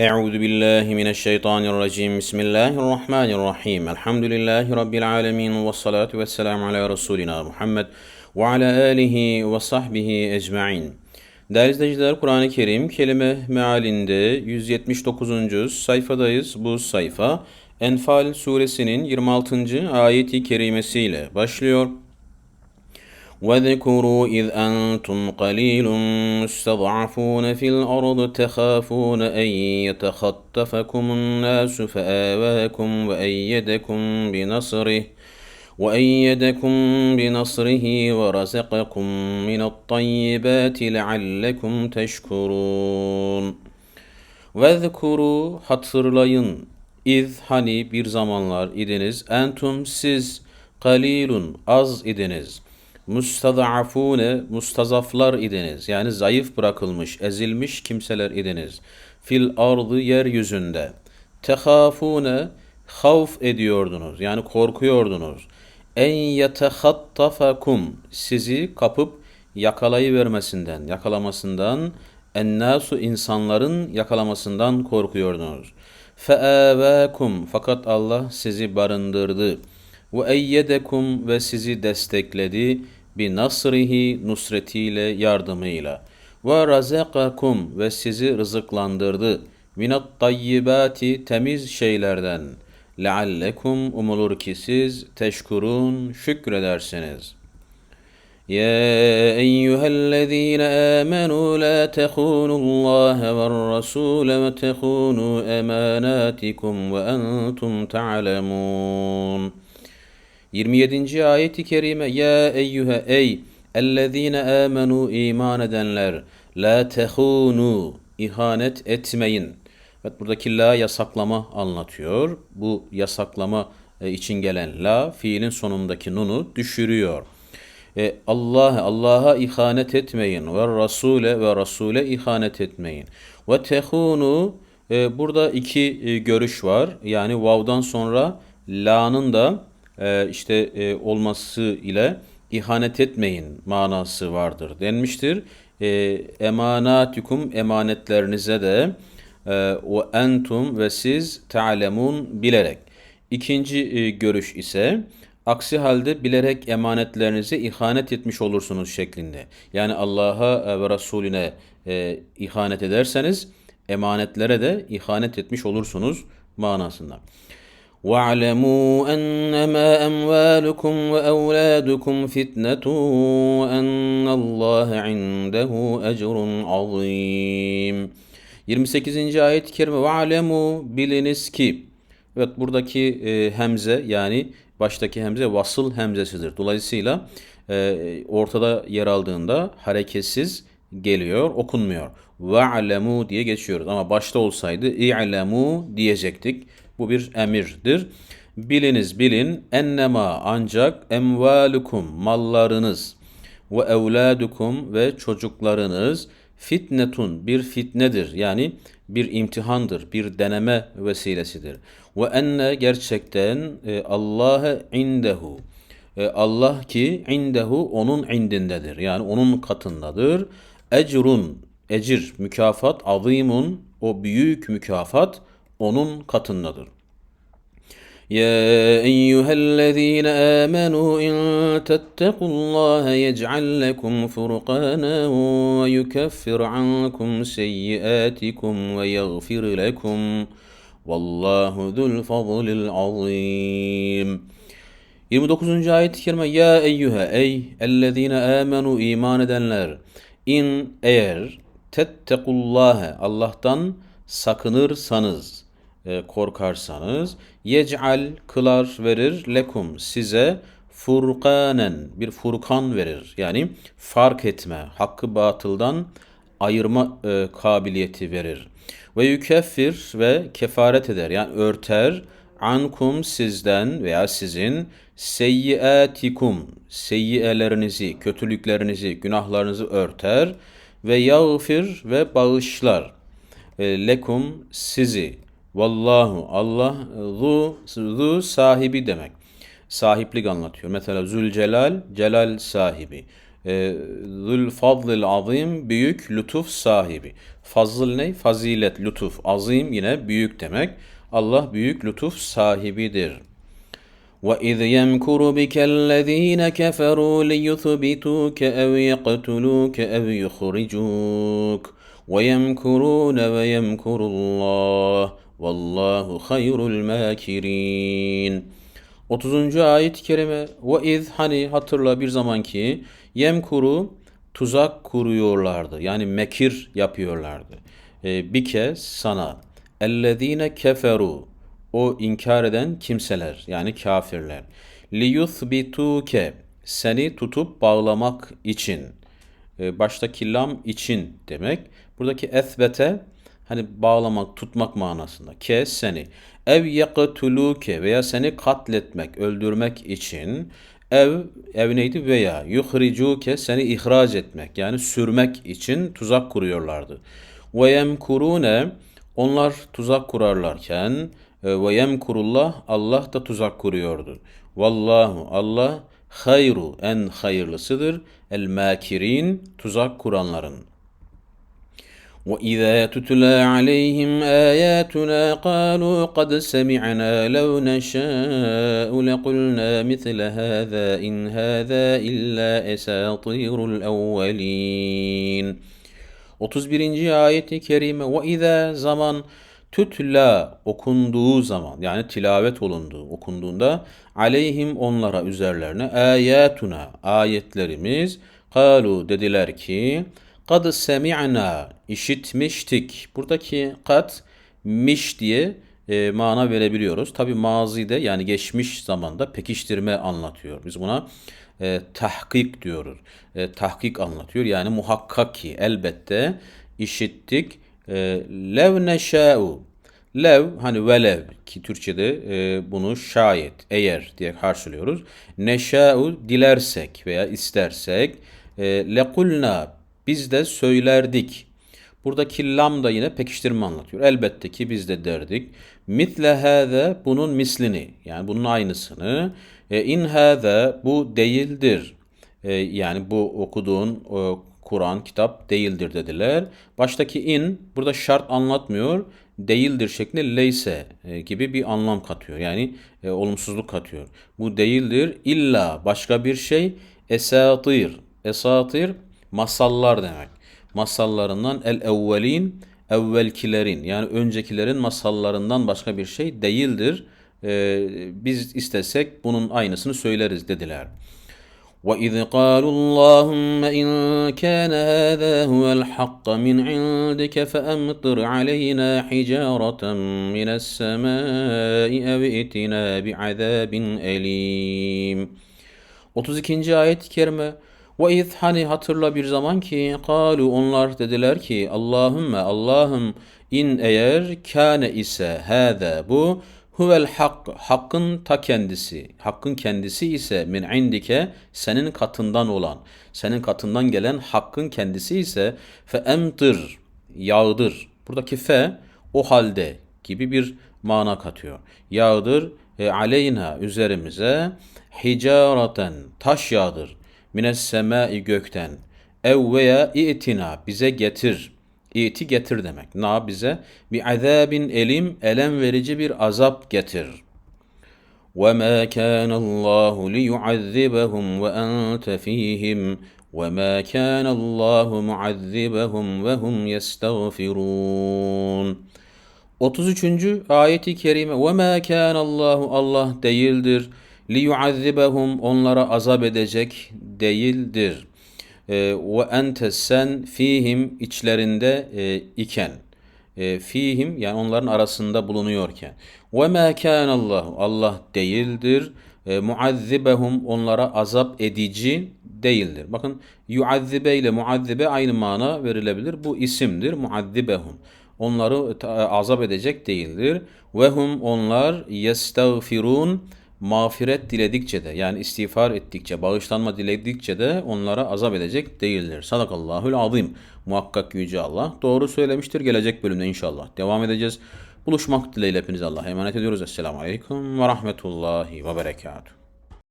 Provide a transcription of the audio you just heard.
Euzu billahi mineşşeytanirracim. Bismillahirrahmanirrahim. Elhamdülillahi rabbil alamin ve salatu vesselamü ala resulina Muhammed ve ala alihi ve sahbihi ecmaîn. Değerli izleyiciler, Kur'an-ı Kerim kelime mealinde 179. sayfadayız. Bu sayfa Enfal suresinin 26. ayeti kerimesiyle başlıyor. واذكروا إذ أنتم قليل مستضعفون في الأرض تخافون أن يتخطفكم الناس فآواكم وأيدكم بنصره وأيدكم بنصره ورزقكم من الطيبات لعلكم تشكرون Vezkuru hatırlayın. İz hani bir zamanlar idiniz. Entum siz kalilun az idiniz. Mustadafune mustazaflar idiniz. Yani zayıf bırakılmış, ezilmiş kimseler idiniz. Fil ardı yeryüzünde. Tehafune havf ediyordunuz. Yani korkuyordunuz. En yetehattafakum sizi kapıp yakalayıvermesinden, yakalamasından ennâsu insanların yakalamasından korkuyordunuz. Feâvâkum fakat Allah sizi barındırdı Ve eyyedekum ve sizi destekledi bi nasrihi nusretiyle yardımıyla. Ve razakakum ve sizi rızıklandırdı. Minat tayyibati temiz şeylerden. Leallekum umulur ki siz teşkurun şükredersiniz. يا أيها الذين آمنوا لا تخونوا الله والرسول وتخونوا أماناتكم وأنتم تعلمون 27. ayeti kerime Ya eyyühe ey ellezine amenu iman edenler la tehunu ihanet etmeyin. Evet buradaki la yasaklama anlatıyor. Bu yasaklama e, için gelen la fiilin sonundaki nunu düşürüyor. E, Allah Allah'a ihanet etmeyin ve Rasule ve Rasule ihanet etmeyin. Ve tehunu e, burada iki e, görüş var. Yani vav'dan sonra la'nın da e, işte e, olması ile ihanet etmeyin manası vardır denmiştir. E, emanatikum emanetlerinize de o entum ve siz ta'lemun bilerek. İkinci görüş ise aksi halde bilerek emanetlerinize ihanet etmiş olursunuz şeklinde. Yani Allah'a ve Resulüne ihanet ederseniz emanetlere de ihanet etmiş olursunuz manasında. واعلموا أنما أموالكم وأولادكم فتنة وأن الله عنده أجر عظيم 28. ayet-i kerime وَعَلَمُوا biliniz ki Evet buradaki e, hemze yani baştaki hemze vasıl hemzesidir. Dolayısıyla e, ortada yer aldığında hareketsiz geliyor, okunmuyor. وَعَلَمُوا diye geçiyoruz. Ama başta olsaydı اِعْلَمُوا diyecektik. Bu bir emirdir. Biliniz bilin ennema ancak emvalukum mallarınız ve evladukum ve çocuklarınız fitnetun bir fitnedir. Yani bir imtihandır, bir deneme vesilesidir. Ve enne gerçekten e, Allah'ı indehu. E, Allah ki indehu onun indindedir. Yani onun katındadır. Ecrun, ecir, mükafat, azimun, o büyük mükafat onun katındadır. يا أيها الذين آمنوا إن تتقوا الله يجعل لكم فرقانا ويكفر عنكم سيئاتكم ويغفر لكم والله ذو الفضل العظيم 29. ayet-i kerime Ya eyyühe ey ellezine amenu iman edenler in eğer tettekullâhe Allah'tan sakınırsanız e, korkarsanız yec'al kılar verir lekum size furkanen bir furkan verir. Yani fark etme, hakkı batıldan ayırma e, kabiliyeti verir. Ve yükeffir ve kefaret eder yani örter ankum sizden veya sizin seyyiatikum seyyiyelerinizi, kötülüklerinizi, günahlarınızı örter ve yağfir ve bağışlar e, lekum sizi Vallahu Allah zu, zu sahibi demek. Sahiplik anlatıyor. Mesela Zülcelal, Celal sahibi. E, Zül fadlil azim büyük lütuf sahibi. Fazıl ne? Fazilet, lütuf. Azim yine büyük demek. Allah büyük lütuf sahibidir. وَإِذْ يَمْكُرُ بِكَ الَّذ۪ينَ كَفَرُوا لِيُثْبِتُوكَ اَوْ يَقْتُلُوكَ اَوْ يُخْرِجُوكَ وَيَمْكُرُونَ وَيَمْكُرُ اللّٰهِ Vallahu hayrul makirin. 30. ayet-i kerime ve iz hani hatırla bir zamanki yem kuru tuzak kuruyorlardı. Yani mekir yapıyorlardı. E, bir kez sana ellezine keferu o inkar eden kimseler yani kafirler liyuthbituke seni tutup bağlamak için ee, baştaki lam için demek. Buradaki esbete hani bağlamak, tutmak manasında. Ke seni. Ev yaktuluke veya seni katletmek, öldürmek için. Ev, ev neydi? Veya yuhricuke seni ihraç etmek yani sürmek için tuzak kuruyorlardı. Ve yemkurune onlar tuzak kurarlarken e, ve yemkurullah Allah da tuzak kuruyordu. Vallahu Allah hayru en hayırlısıdır. El makirin tuzak kuranların. وَإِذَا تُتْلَى عَلَيْهِمْ آيَاتُنَا قَالُوا قَدْ سَمِعْنَا لَوْ نَشَاءُ لَقُلْنَا مِثْلَ هَذَا إِنْ هَذَا إِلَّا أَسَاطِيرُ الْأَوَّلِينَ 31. ayeti kerime ve izâ zaman tütla okunduğu zaman yani tilavet olunduğu okunduğunda aleyhim onlara üzerlerine ayatuna ayetlerimiz kalu dediler ki kad semi'na işitmiştik. Buradaki kat miş diye e, mana verebiliyoruz. Tabi mazide yani geçmiş zamanda pekiştirme anlatıyor. Biz buna e, tahkik diyoruz. E, tahkik anlatıyor. Yani muhakkak ki elbette işittik. E, lev neşâ'u Lev hani velev ki Türkçe'de e, bunu şayet eğer diye karşılıyoruz. Neşâ'u dilersek veya istersek e, lekulna biz de söylerdik. Buradaki lam da yine pekiştirme anlatıyor. Elbette ki biz de derdik. Mitle hâze bunun mislini yani bunun aynısını. E, in hâze bu değildir. E, yani bu okuduğun e, Kur'an, kitap değildir dediler. Baştaki in burada şart anlatmıyor. Değildir şeklinde leyse e, gibi bir anlam katıyor. Yani e, olumsuzluk katıyor. Bu değildir illa başka bir şey esatir. Esatir masallar demek. Masallarından el evvelin evvelkilerin yani öncekilerin masallarından başka bir şey değildir. Ee, biz istesek bunun aynısını söyleriz dediler. وَإِذْ قَالُوا اللّٰهُمَّ إِنْ كَانَ هَذَا هُوَ الْحَقَّ مِنْ عِنْدِكَ فَأَمْطِرْ عَلَيْنَا حِجَارَةً مِنَ السَّمَاءِ اَوْ اِتِنَا بِعَذَابٍ أَلِيمٍ 32. ayet-i kerime ve iz hani hatırla bir zaman ki kalu onlar dediler ki Allahümme Allah'ım in eğer kâne ise hâze bu huvel hak hakkın ta kendisi hakkın kendisi ise min indike senin katından olan senin katından gelen hakkın kendisi ise fe emtir yağdır. Buradaki fe o halde gibi bir mana katıyor. Yağdır e, aleyna üzerimize hicaraten taş yağdır mines semai gökten ev veya itina bize getir. İti getir demek. Na bize bi azabin elim elem verici bir azap getir. Ve ma kana Allah li yuazzibahum ve ente fihim ve ma kana Allah muazzibahum ve hum yestağfirun. 33. ayeti kerime ve ma kana Allah Allah değildir liyuazzibahum onlara azap edecek değildir. Ee, ve ente sen fihim içlerinde e, iken e, fihim yani onların arasında bulunuyorken ve ma Allah Allah değildir e, onlara azap edici değildir. Bakın yuazzibe ile muazzibe aynı mana verilebilir. Bu isimdir. Muazzibahum. Onları azap edecek değildir. Ve hum onlar yestağfirun mağfiret diledikçe de yani istiğfar ettikçe, bağışlanma diledikçe de onlara azap edecek değildir. Sadakallahül azim. Muhakkak Yüce Allah doğru söylemiştir. Gelecek bölümde inşallah devam edeceğiz. Buluşmak dileğiyle hepinize Allah'a emanet ediyoruz. Esselamu Aleyküm ve Rahmetullahi ve Berekatuhu.